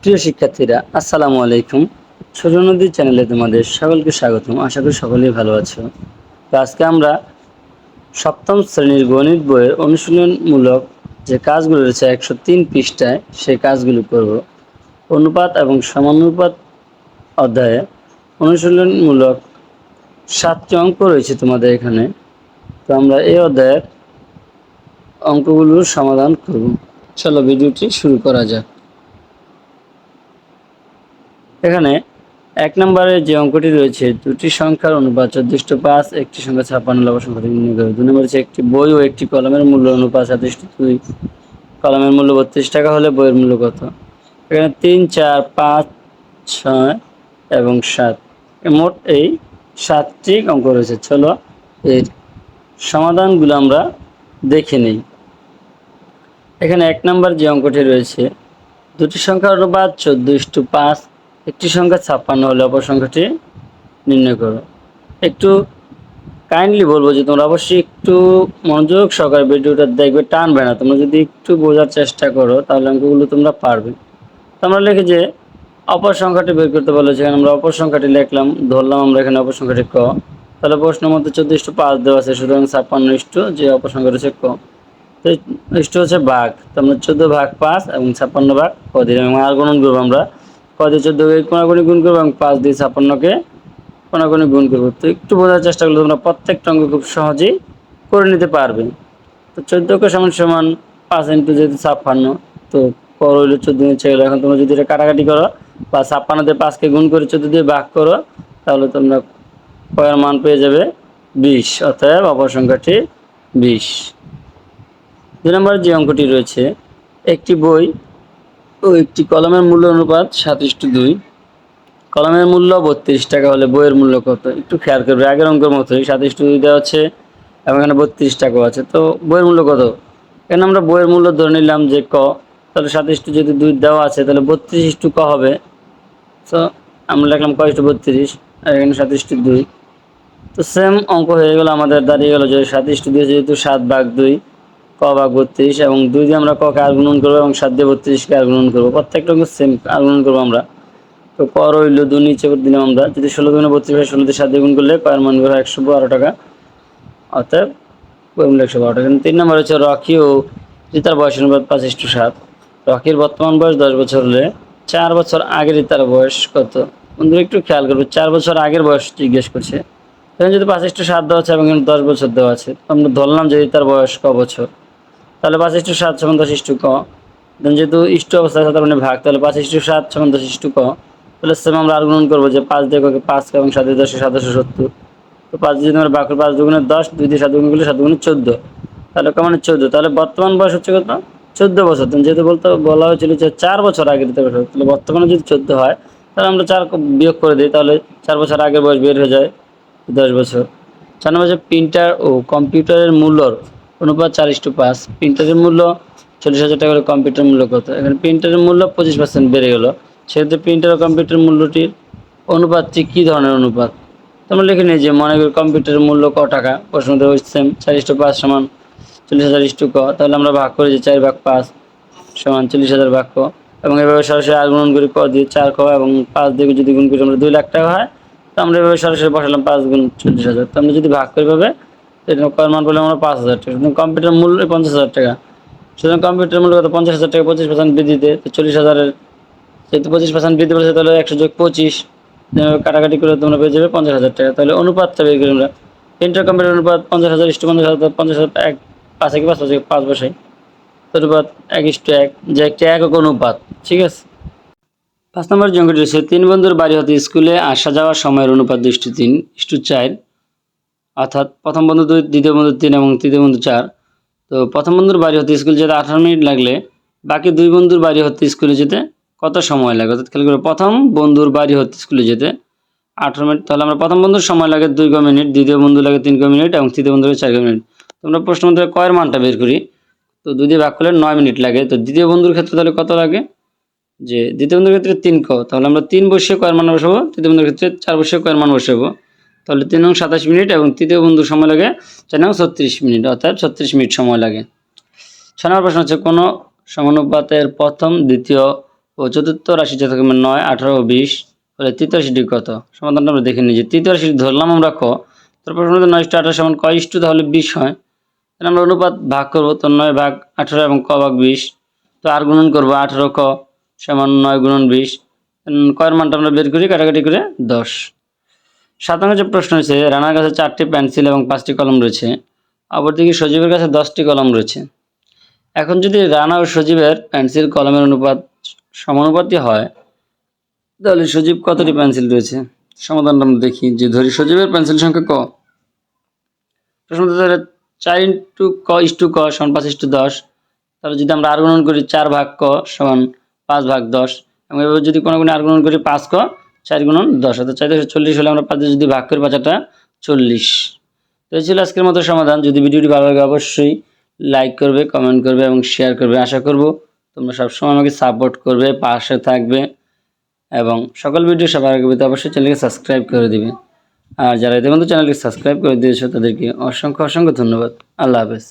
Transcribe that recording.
প্রিয় শিক্ষার্থীরা, আসসালামু আলাইকুম। ছোট নদী চ্যানেলে তোমাদের সকলকে স্বাগতম। আশা করি সকলেই ভালো আছো। তো আজকে আমরা সপ্তম শ্রেণির গণিত বইয়ের অনুশীলনমূলক যে কাজগুলো রয়েছে একশো তিন পৃষ্ঠায়, সেই কাজগুলো করব। অনুপাত এবং সমানুপাত অধ্যায়ে অনুশীলনমূলক সাতটি অঙ্ক রয়েছে তোমাদের এখানে। তো আমরা এই অধ্যায়ের অঙ্কগুলোর সমাধান করব। চলো ভিডিওটি শুরু করা যাক। এখানে এক নম্বরে যে অঙ্কটি রয়েছে, দুটি সংখ্যার অনুপাত চোদ্দিষ্ট পাঁচ, একটি সংখ্যা ছাপ্পান্ন লব সংখ্যাটি নির্ণয় নম্বর হচ্ছে একটি বই ও একটি কলমের মূল্য অনুপাত সাতষট্টি দুই। কলমের মূল্য বত্রিশ টাকা হলে বইয়ের মূল্য কত? এখানে তিন, চার, পাঁচ, ছয় এবং সাত। মোট এই সাতটি অঙ্ক রয়েছে। চলো এর সমাধানগুলো আমরা দেখে নিই। এখানে এক নম্বর যে অঙ্কটি রয়েছে, দুটি সংখ্যার অনুপাত চোদ্দ ইস্টু পাঁচ একটি সংখ্যা ছাপ্পান্ন হলে অপর সংখ্যাটি নির্ণয় করো। একটু কাইন্ডলি বলব যে তোমরা অবশ্যই একটু মনোযোগ সহকারে ভিডিওটা দেখবে, টানবে না। তোমরা যদি একটু বোঝার চেষ্টা করো, তাহলে অঙ্কগুলো তোমরা পারবে। তোমরা লিখে যে অপর সংখ্যাটি বের করতে বলেছে এখানে আমরা অপর সংখ্যাটি লিখলাম, ধরলাম আমরা এখানে অপর সংখ্যাটি ক। তাহলে প্রশ্নের মধ্যে চোদ্দ ইস্টু পাঁচ দেওয়া আছে, সুতরাং ছাপ্পান্ন ইস্টু যে অপর সংখ্যা রয়েছে ক। তো ইস্টু হচ্ছে ভাগ, তো আমরা চোদ্দ ভাগ পাঁচ এবং ছাপ্পান্ন ভাগ ক দিলাম। এবং আর গণন করব আমরা ক দিয়ে চোদ্দকে কোনাগুনি গুণ করব এবং পাঁচ দিয়ে ছাপ্পান্নকে কোনাগুনি গুণ করব। তো একটু বোঝার চেষ্টা করলে তোমরা প্রত্যেকটা অঙ্ক খুব সহজেই করে নিতে পারবে। তো চোদ্দোকে সমান সমান পাঁচ ইন্টু যেহেতু ছাপ্পান্ন, তো কর হইল চোদ্দ ইচ্ছে গেলো এখন তোমরা যদি এটা কাটাকাটি করো বা ছাপ্পান্ন দিয়ে পাঁচকে গুণ করে চোদ্দ দিয়ে ভাগ করো, তাহলে তোমরা কয়ের মান পেয়ে যাবে বিশ, অতএব অপর সংখ্যাটি বিশ। দুই নম্বর যে অঙ্কটি রয়েছে, একটি বই ও একটি কলমের মূল্য অনুপাত সাতাশ টু দুই। কলমের মূল্য বত্রিশ টাকা হলে বইয়ের মূল্য কত? একটু খেয়াল করবে, আগের অঙ্কের মতোই সাতাশ টু দুই দেওয়া আছে এবং এখানে বত্রিশ টাকাও আছে। তো বইয়ের মূল্য কত? এখানে আমরা বইয়ের মূল্য ধরে নিলাম যে ক, তাহলে সাতাশ টু যদি দুই দেওয়া আছে, তাহলে বত্রিশ টু ক হবে। তো আমরা লিখলাম ক টু বত্রিশ, আর এখানে সাতাশ টু দুই। তো সেম অঙ্ক হয়ে গেল, আমাদের দাঁড়িয়ে গেল যে সাতাশ টু দুই যেহেতু সাত ভাগ দুই ক ভাগ বত্রিশ এবং দুই দিয়ে আমরা ককে আর গুণন করব এবং সাত দিয়ে বত্রিশকে আর গুণন করব। প্রত্যেকটা সেম আর গুণন করব আমরা। তো ক রইল দু নিচে দিলাম আমরা। যদি ষোলো দুগুণে বত্রিশ হয়, ষোলো দিয়ে সাত দিয়ে গুণ করলে কয়ের মান করে একশো বারো টাকা। অর্থাৎ মূল্য একশো বারো টাকা। তিন নম্বর হচ্ছে রকি ও রিতার বয়স অনুপাত পাঁচ ইস্টু সাত। রকির বর্তমান বয়স দশ বছর হলে চার বছর আগের রিতার বয়স কত? বন্ধুরা, একটু খেয়াল করবে, চার বছর আগের বয়স জিজ্ঞেস করছে। এখানে যদি পাঁচ ইস্টু সাত দেওয়া আছে এবং দশ বছর দেওয়া আছে আমরা ধরলাম যে তার বয়স ক বছর। তাহলে পাঁচ ইস্টু সাত দশ ইস্টু ক। দেন যেহেতু ইষ্ট অবস্থা আছে, তার মানে ভাগ, তাহলে পাঁচ ইস্টু সাত দশ ইস্টু ক। তাহলে সেম আমরা আর গুণন করব যে পাঁচ দিয়ে ককে পাঁচ এবং সাত দিয়ে দশে সাতশো সত্তর। তো পাঁচ দিয়ে আমরা ভাগ পাঁচ দুগুণে দশ, দুই দিয়ে সাত গুণ করলে সাত গুণে চোদ্দ। তাহলে কেমন চোদ্দ। তাহলে বর্তমান বয়স হচ্ছে কত? চোদ্দ বছর। যেহেতু বলতে, বলা হয়েছিল যে চার বছর আগে দিতে বছর তাহলে বর্তমানে যদি চোদ্দ হয়, তাহলে আমরা চার বিয়োগ করে দিই, তাহলে চার বছর আগের বয়স বের হয়ে যায় দশ বছর। চার নম্বর হচ্ছে প্রিন্টার ও কম্পিউটারের মূল্যর অনুপাত চার ইস্টু পাঁচ। প্রিন্টারের মূল্য চল্লিশ হাজার টাকা হলে কম্পিউটার মূল্য কত? এখানে প্রিন্টারের মূল্য পঁচিশ পার্সেন্ট বেড়ে গেলো। সেক্ষেত্রে প্রিন্টার ও কম্পিউটার মূল্যটির অনুপাতটি কী ধরনের অনুপাত? তোমরা লিখে নিই যে মনে করি কম্পিউটারের মূল্য ক টাকা? প্রশ্ন দেওয়া সেম চার ইস্টু পাঁচ সমান চল্লিশ হাজার ইস্টু ক। তাহলে আমরা ভাগ করি যে চার ভাগ পাঁচ সমান চল্লিশ হাজার ভাগ ক। এবং এভাবে সরাসরি আর গুণন করি ক দিয়ে চার ক এবং পাঁচ দিয়ে যদি গুণ করি আমরা দুই লাখ টাকা হয়। তো আমরা এভাবে সরাসরি বসালাম পাঁচ গুণ চল্লিশ হাজার। তো আমরা যদি ভাগ করি ভাবে কয়ের মান পেলাম আমরা পাঁচ হাজার টাকা। কম্পিউটার মূল্য পঞ্চাশ হাজার টাকা। সুতরাং কম্পিউটার মূল্য কত? পঞ্চাশ হাজার টাকা, পঁচিশ পার্সেন্ট বৃদ্ধিতে। চল্লিশ হাজারের, যেহেতু পঁচিশ পার্সেন্ট বৃদ্ধি পেয়েছে, তাহলে একশো যোগ পঁচিশ কাটাকাটি করে তোমরা পেয়ে যাবে পঞ্চাশ হাজার টাকা। তাহলে অনুপাতটা বের করি আমরা। ইন্টার কম্পিউটার অনুপাত পঞ্চাশ হাজার ইস্টু পঞ্চাশ হাজার পঞ্চাশ হাজার এক পাঁচ কি পাঁচ পাঁচ পাঁচ বসাই। অনুপাত এক ইস্টু এক, যে একটি একক অনুপাত, ঠিক আছে? পাঁচ নম্বর যে অঙ্কটি রয়েছে তিন বন্ধুর বাড়ি হতে স্কুলে আসা যাওয়ার সময়ের অনুপাত ইস্টু তিন ইস্টু চার অর্থাৎ প্রথম বন্ধু দুই, দ্বিতীয় বন্ধু তিন এবং তৃতীয় বন্ধু চার। তো প্রথম বন্ধুর বাড়ি হতে স্কুল যেতে আঠারো মিনিট লাগলে, বাকি দুই বন্ধুর বাড়ি হতে স্কুলে যেতে কত সময় লাগে? অর্থাৎ খেয়াল করে, প্রথম বন্ধুর বাড়ি হতে স্কুলে যেতে আঠারো মিনিট, তাহলে আমরা প্রথম বন্ধুর সময় লাগে দুই ক মিনিট, দ্বিতীয় বন্ধু লাগে তিন ক মিনিট এবং তৃতীয় বন্ধু লাগে চার ক মিনিট। তোমরা প্রশ্ন মধ্যে কয়ের মানটা বের করি। তো দুই দিয়ে ভাগ করলে নয় মিনিট লাগে। তো দ্বিতীয় বন্ধুর ক্ষেত্রে তাহলে কত লাগে? যে দ্বিতীয় বন্ধুর ক্ষেত্রে তিন ক তাহলে আমরা তিন বসিয়ে কয়ের মান বসাবো, তৃতীয় বন্ধুর ক্ষেত্রে চার বসিয়ে কয়ের মান বসাবো। তাহলে তিন নং সাতাশ মিনিট এবং তৃতীয় বন্ধুর সময় লাগে চার নং ছত্রিশ মিনিট, অর্থাৎ ছত্রিশ মিনিট সময় লাগে। ছ নম্বর প্রশ্ন হচ্ছে, কোনো সমানুপাতের প্রথম, দ্বিতীয় ও চতুর্থ রাশি যত নয়, আঠারো ও বিশ হলে তৃতীয় রাশিটি কত? সমাধানটা আমরা দেখে নিই যে তৃতীয় রাশি ধরলাম আমরা ক, তারপর প্রশ্ন নয় ইস্টু আঠারো সমান ক ইস্টু তাহলে বিশ হয়। তাহলে আমরা অনুপাত ভাগ করব, তো নয় ভাগ আঠারো এবং ক ভাগ বিশ, তো আর গুণন করব আঠারো ক সমান নয় গুণন বিশ কয়ের মানটা আমরা বের করি, কাটাকাটি করে দশ। সাত নম্বর যে প্রশ্ন হয়েছে, রানার কাছে চারটি পেন্সিল এবং পাঁচটি কলম রয়েছে, অপরদিকে সজীবের কাছে দশটি কলম রয়েছে। এখন যদি রানা ও সজীবের পেন্সিল কলমের অনুপাত সমানুপাতি হয়, তাহলে সজীব কতটি পেন্সিল রয়েছে? সমাধানটা আমরা দেখি যে ধরি সজীবের পেন্সিল সংখ্যা ক। প্রশ্ন ধরে চার ইন্টু ক ইস্টু ক সমান পাঁচ ইস্টু দশ। তাহলে যদি আমরা আর গুণন করি চার ভাগ ক সমান পাঁচ ভাগ দশ, এবং এবার যদি কোনো কোনো আর গুণন করি পাঁচ ক চার গুণন দশ, অর্থাৎ চার দশ চল্লিশ হলে আমরা পাঁচ যদি ভাগ করি পাঁচাটা চল্লিশ। তো এই ছিল আজকের মতো সমাধান। যদি ভিডিওটি ভালো লাগে অবশ্যই লাইক করবে কমেন্ট করবে এবং শেয়ার করবে। আশা করব তোমরা সবসময় আমাকে সাপোর্ট করবে, পাশে থাকবে এবং সকল ভিডিও সবার আগে পেতে অবশ্যই চ্যানেলকে সাবস্ক্রাইব করে দিবে। আর যারা ইতিমধ্যে চ্যানেলটি সাবস্ক্রাইব করে দিয়েছ, তাদেরকে অসংখ্য অসংখ্য ধন্যবাদ। আল্লাহ হাফেজ।